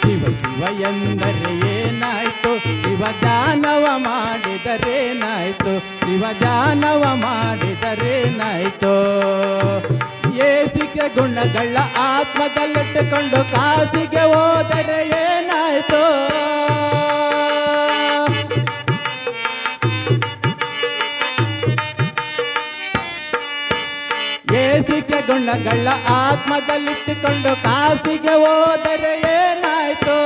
ಶಿವ ಎಂದರೆ ಏನಾಯ್ತು? ಶಿವ ದಾನವ ಮಾಡಿದರೇನಾಯ್ತು ಶಿವ ದಾನವ ಮಾಡಿದರೇನಾಯ್ತು ಏಸಿಗೆ ಗುಣಗಳ ಆತ್ಮದಲ್ಲಿಟ್ಟುಕೊಂಡು ಕಾಸಿಗೆ ಹೋದರೆ ಏಸಿಕೆ ಗುಣಗಳ ಆತ್ಮದಲ್ಲಿಟ್ಟುಕೊಂಡು ಕಾಸಿಗೆ ಹೋದರೆ ಏನಾಯ್ತು?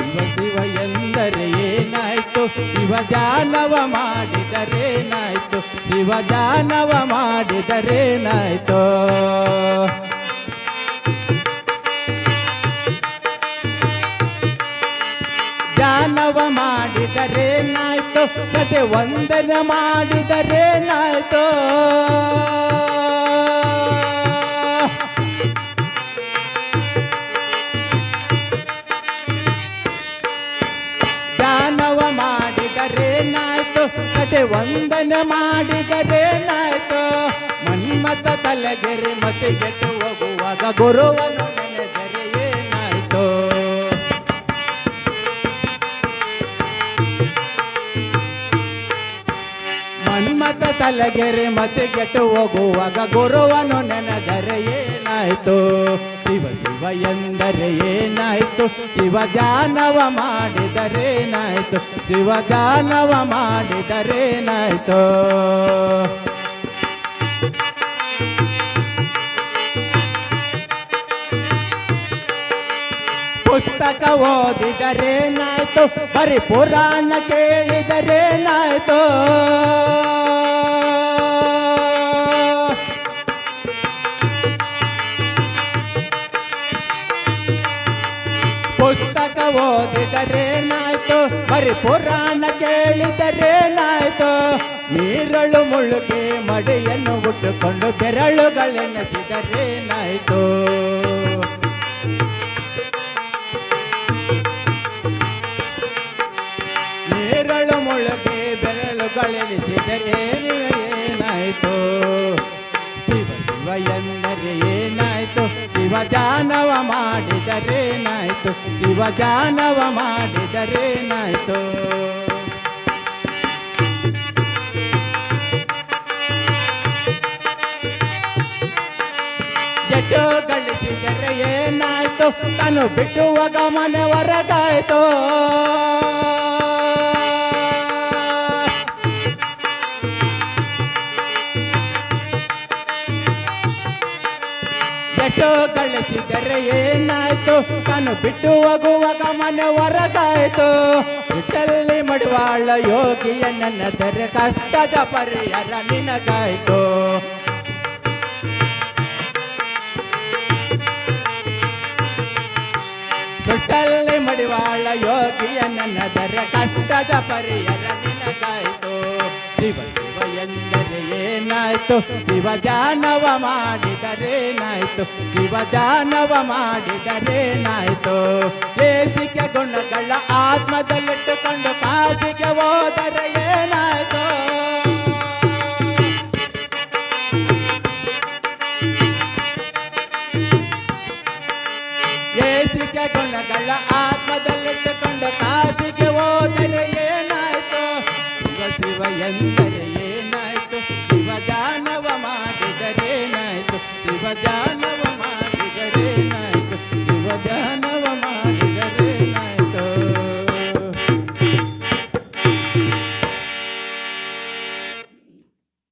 ಶಿವ ಶಿವ ಎಂದರೆ ಏನಾಯ್ತು? ಶಿವ ದಾನವ ಮಾಡಿದರೇನಾಯ್ತು ಶಿವ ದಾನವ ಮಾಡಿದರೇನಾಯ್ತು ದಾನವ ಮಾಡಿದರೇನಾಯ್ತು ಕತೆ ವಂದನ ಮಾಡಿದರೇನಾಯ್ತು ಕತೆ ವಂದನ ಮಾಡಿದರೇನಾಯ್ತು ಮನ್ಮತ ತಲೆಗೆರೆ ಮತ್ತೆ ಗೆಟ್ಟು ಹೋಗುವಾಗ ಗುರುವನು ನೆನೆದರೆ ಏನಾಯ್ತು? ಮನ್ಮತ ತಲೆಗೆರೆ ಮತ್ತೆ ಗೆಟ್ಟು ಹೋಗುವಾಗ ಗುರುವನು ನೆನೆದರೆ ಏನಾಯ್ತು? ಶಿವ ಶಿವ ಎಂದರೆ ಏನಾಯ್ತು? ಶಿವ ಧ್ಯಾನವ ಮಾಡಿದರೇನಾಯ್ತು ಶಿವ ಧ್ಯಾನವ ಮಾಡಿದರೇನಾಯ್ತು ಪುಸ್ತಕ ಓದಿದರೇನಾಯ್ತು ಬರೀ ಪುರಾಣ ಕೇಳಿದರೇನಾಯ್ತು ಪುಸ್ತಕ ಓದಿದರೇನಾಯ್ತು ಬರಿ ಪುರಾಣ ಕೇಳಿದರೇನಾಯ್ತು ನೀರಳು ಮುಳುಗಿ ಮಡಿಯನ್ನು ಉಟ್ಟುಕೊಂಡು ಬೆರಳುಗಳೆನಸಿದರೇನಾಯ್ತು ನೀರಳು ಮುಳುಗಿ ಬೆರಳುಗಳೆನಿಸಿದರೆ ಏನಾಯ್ತು ಶಿವ ಶಿವ ಎಂದರೆ ಶಿವ ದಾನವ ಮಾಡಿದರೇನಾಯ್ತು ಇವ ದಾನವ ಮಾಡಿದರೇನಾಯ್ತು ಎಟ್ಟು ಗಳಿಸಿದರೆ ಏನಾಯ್ತು ತಾನು ಬಿಟ್ಟುವಾಗ ಮನೆ ಹೊರಗಾಯ್ತು. ಎಷ್ಟೋ ಕಳಿಸಿದರೆ ಏನಾಯ್ತು? ತಾನು ಬಿಟ್ಟು ಹೋಗುವಾಗ ಮನೆ ಹೊರಗಾಯ್ತು. ಇಟ್ಟಲ್ಲಿ ಮಡಿವಾಳ ಯೋಗಿಯ ನೆನೆದರೆ ಕಷ್ಟದ ಪರಿಹಾರ ನಿನಗಾಯ್ತು. ಸುಟ್ಟಲ್ಲಿ ಮಡಿವಾಳ ಯೋಗಿಯ ನನ್ನ ತೆರೆ ಕಷ್ಟದ ಪರಿಹಾರ ಶಿವ ಧ್ಯಾನವ ಮಾಡಿದರೇನಾಯ್ತು ಧ್ಯಾನವ ಮಾಡಿದರೇನಾಯ್ತು ಏಸಿಕೆ ಗುಣಗಳ ಆತ್ಮದಲ್ಲಿಟ್ಟುಕೊಂಡು ಕಾಜಿಗೆ ಹೋದರೆ ಏನಾಯ್ತು? ಏಸಿಕೆ ಗುಣಗಳ ಆತ್ಮದಲ್ಲಿಟ್ಟುಕೊಂಡು ಕಾಜಿಗೆ ಹೋದರೆ ಏನಾಯ್ತು? ಶಿವ ಶಿವ જીવ ધ્યાન મારી ગરે નાયક